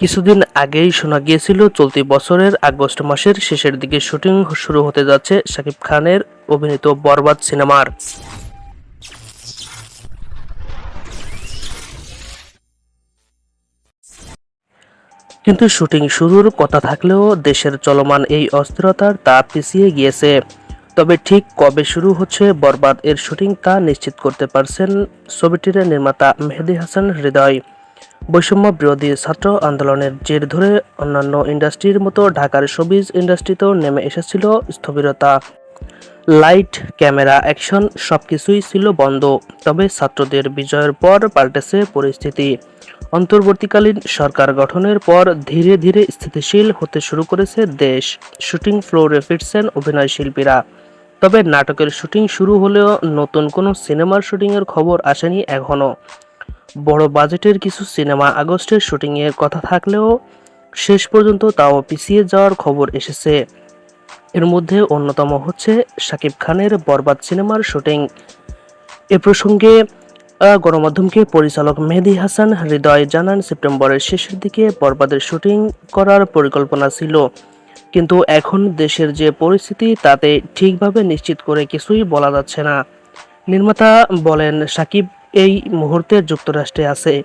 কিছুদিন আগেই শোনা গিয়েছিল, চলতি বছরের আগস্ট মাসের শেষের দিকে শুটিং শুরু হতে যাচ্ছে শাকিব খানের অভিনীত বরবাদ সিনেমার। কিন্তু শুটিং শুরুর কথা থাকলেও দেশের চলমান এই অস্থিরতার তা পিছিয়ে গিয়েছে। তবে ঠিক কবে শুরু হচ্ছে বরবাদ এর শুটিং তা নিশ্চিত করতে পারছেন ছবিটির নির্মাতা মেহেদি হাসান হৃদয়। বৈষম্য বিরোধী ছাত্র আন্দোলনের জের ধরে অন্যান্য ইন্ডাস্ট্রির মতো ঢাকার শোবিজ ইন্ডাস্ট্রিতেও নেমে এসেছিল স্থবিরতা। লাইট, ক্যামেরা, অ্যাকশন সবকিছুই ছিল বন্ধ, তবে ছাত্রদের বিজয়ের পর পাল্টেছে পরিস্থিতি। অন্তর্বর্তীকালীন সরকার গঠনের পর ধীরে ধীরে স্থিতিশীল হতে শুরু করেছে দেশ, শুটিং ফ্লোরে ফিরছেন অভিনয় শিল্পীরা। তবে নাটকের শুটিং শুরু হলেও নতুন কোনো সিনেমার শুটিংয়ের খবর আসেনি এখনও বড় বাজেটের কিছু সিনেমা আগস্টের শুটিংয়ের কথা থাকলেও শেষ পর্যন্ত তাও পিছিয়ে যাওয়ার খবর এসেছে। এর মধ্যে অন্যতম হচ্ছে শাকিব খানের বরবাদ সিনেমার শুটিং। এ প্রসঙ্গে গণমাধ্যমকে পরিচালক মেহেদি হাসান হৃদয় জানান, সেপ্টেম্বরের শেষের দিকে বরবাদের শুটিং করার পরিকল্পনা ছিল। কিন্তু এখন দেশের যে পরিস্থিতি, তাতে ঠিকভাবে নিশ্চিত করে কিছুই বলা যাচ্ছে না। নির্মাতা বলেন সাকিব এই মুহূর্তে যুক্তরাষ্ট্রে আছে।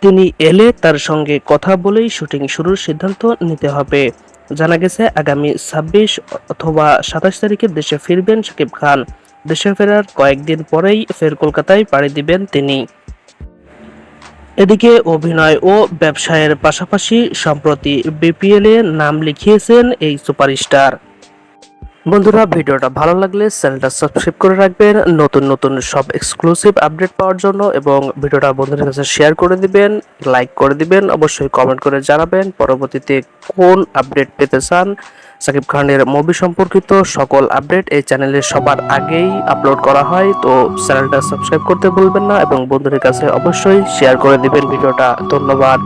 তিনি এলে তার সঙ্গে কথা বলেই শুটিং শুরুর সিদ্ধান্ত নিতে হবে। জানা গেছে, আগামী ছাব্বিশ অথবা সাতাশ তারিখে দেশে ফিরবেন শাকিব খান। দেশে ফেরার কয়েকদিন পরেই ফের কলকাতায় পাড়ি দিবেন তিনি। এদিকে অভিনয় ও ব্যবসায়ের পাশাপাশি সম্প্রতি বিপিএল নাম লিখিয়েছেন এই সুপারস্টার। বন্ধুরা, ভিডিওটা ভালো লাগলে চ্যানেলটা সাবস্ক্রাইব করে রাখবেন, নতুন নতুন সব এক্সক্লুসিভ আপডেট পাওয়ার জন্য এবং ভিডিওটা বন্ধুদের কাছে শেয়ার করে দিবেন লাইক করে দিবেন, অবশ্যই কমেন্ট করে জানাবেন, পরবর্তীতে কোন আপডেট পেতে চান, সাকিব খানের মুভি সম্পর্কিত সকল আপডেট এই চ্যানেলে সবার আগেই আপলোড করা হয়, তো চ্যানেলটা সাবস্ক্রাইব করতে ভুলবেন না এবং বন্ধুদের কাছে অবশ্যই শেয়ার করে দিবেন ভিডিওটা। ধন্যবাদ।